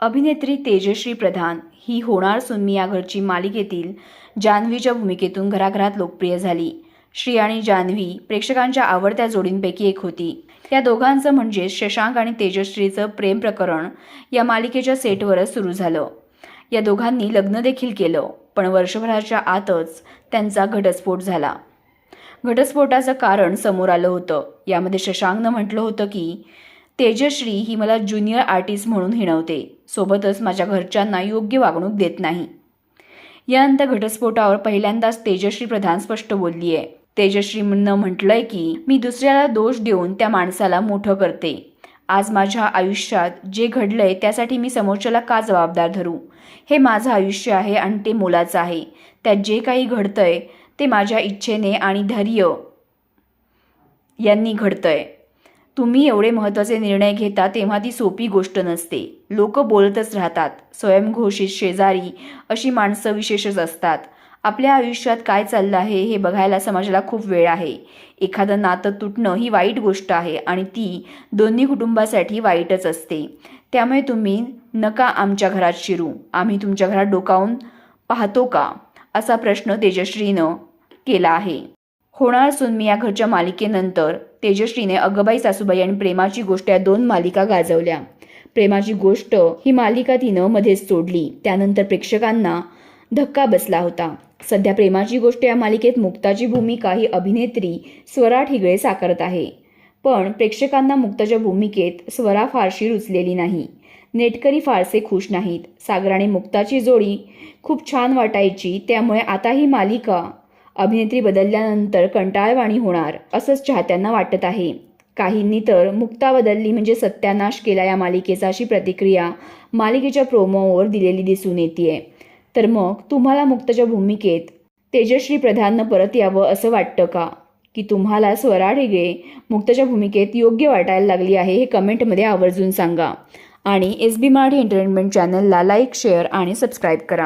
अभिनेत्री तेजश्री प्रधान ही होणार सुन्मी या घरची मालिकेतील जान्हवीच्या भूमिकेतून घराघरात लोकप्रिय झाली. श्री आणि जान्हवी प्रेक्षकांच्या आवडत्या जोडींपैकी एक होती. या दोघांचं म्हणजे शशांक आणि तेजश्रीचं प्रेम प्रकरण या मालिकेच्या सेटवरच सुरू झालं. या दोघांनी लग्न देखील केलं पण वर्षभराच्या आतच त्यांचा घटस्फोट झाला. घटस्फोटाचं कारण समोर आलं होतं. यामध्ये शशांकनं म्हटलं होतं की तेजश्री ही मला ज्युनियर आर्टिस्ट म्हणून हिणवते. सोबतच माझ्या घरच्यांना योग्य वागणूक देत नाही. यानंतर घटस्फोटावर पहिल्यांदाच तेजश्री प्रधान स्पष्ट बोलली आहे तेजश्रीनं म्हटलंय की मी दुसऱ्याला दोष देऊन त्या माणसाला मोठं करते. आज माझ्या आयुष्यात जे घडलंय त्यासाठी मी समोरच्याला का जबाबदार धरू? हे माझं आयुष्य आहे आणि ते मोलाचं आहे. त्यात जे काही घडतंय ते माझ्या इच्छेने आणि धैर्य यांनी घडतंय. तुम्ही एवढे महत्त्वाचे निर्णय घेता तेव्हा ती सोपी गोष्ट नसते. लोक बोलतच राहतात. स्वयंघोषित शेजारी अशी माणसं विशेषच असतात. आपल्या आयुष्यात काय चाललं आहे हे बघायला समाजाला खूप वेळ आहे. एखादं नातं तुटणं ही वाईट गोष्ट आहे आणि ती दोन्ही कुटुंबासाठी वाईटच असते. त्यामुळे तुम्ही नका आमच्या घरात शिरू. आम्ही तुमच्या घरात डोकावून पाहतो का? असा प्रश्न तेजश्रीनं केला आहे. होणार सुन्मी या घरच्या मालिकेनंतर तेजश्रीने अगबाई सासूबाई आणि प्रेमाची गोष्ट या दोन मालिका गाजवल्या. प्रेमाची गोष्ट ही मालिका तिनं मध्येच सोडली. त्यानंतर प्रेक्षकांना धक्का बसला होता. सध्या प्रेमाची गोष्ट या मालिकेत मुक्ताची भूमिका ही अभिनेत्री स्वरा ठिगळे साकारत आहे. पण प्रेक्षकांना मुक्ताच्या भूमिकेत स्वरा फारशी रुचलेली नाही. नेटकरी फारसे खुश नाहीत. सागर आणि मुक्ताची जोडी खूप छान वाटायची. त्यामुळे आता ही मालिका अभिनेत्री बदलल्यानंतर कंटाळवाणी होणार असंच चाहत्यांना वाटत आहे. काहींनी तर मुक्ता बदलली म्हणजे सत्यानाश केला या मालिकेचा अशी प्रतिक्रिया मालिकेच्या प्रोमोवर दिलेली दिसून येते तर मग तुम्हाला मुक्ताच्या भूमिकेत तेजश्री प्रधाननं परत यावं असं वाटतं का? की तुम्हाला स्वरा ढेगे मुक्ताच्या भूमिकेत योग्य वाटायला लागली आहे हे कमेंटमध्ये आवर्जून सांगा. आणि एस बी मराठी एंटरटेनमेंट चॅनलला लाईक शेअर आणि सबस्क्राईब करा.